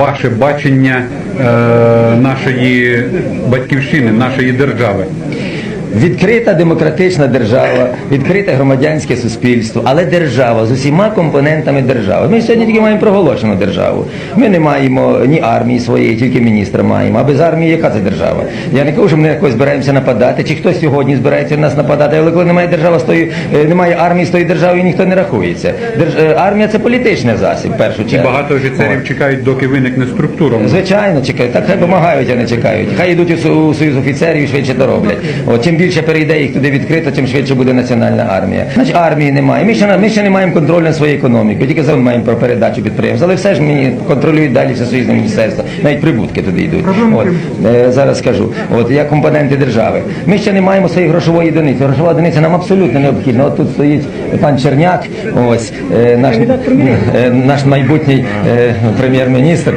ваше бачення е, нашої батьківщини, нашої держави. Відкрита демократична держава, відкрите громадянське суспільство, але держава з усіма компонентами держави. Ми сьогодні тільки маємо проголошену державу. Ми не маємо ні армії своєї, тільки міністра маємо. А без армії яка це держава? Я не кажу, що ми на когось збираємося нападати, чи хтось сьогодні збирається нас нападати, але коли немає держави з е, немає армії з тої держави, ніхто не рахується. Держ... е, Армія це політичний засіб, першу чергу. Багато офіцерів чекають, доки виникне структура. Звичайно, чекають. Так хай допомагають, а не чекають. Хай йдуть у Со- у союз офіцерів і швидше то роблять. От чим більше перейде їх туди відкрито, тим швидше буде національна армія. Значить, армії немає. Ми ще на- ми ще не маємо контролю над своєю економікою. Тільки зараз маємо про передачу підприємств. Але все ж мені контролюють далі все союзне міністерство. Навіть прибутки туди йдуть. От е, зараз скажу. От як компоненти держави. Ми ще не маємо своєї грошової одиниці. Грошова одиниця нам абсолютно необхідна. От тут стоїть пан Черняк, ось е, наш, е, наш майбутній е, прем'єр-міністр.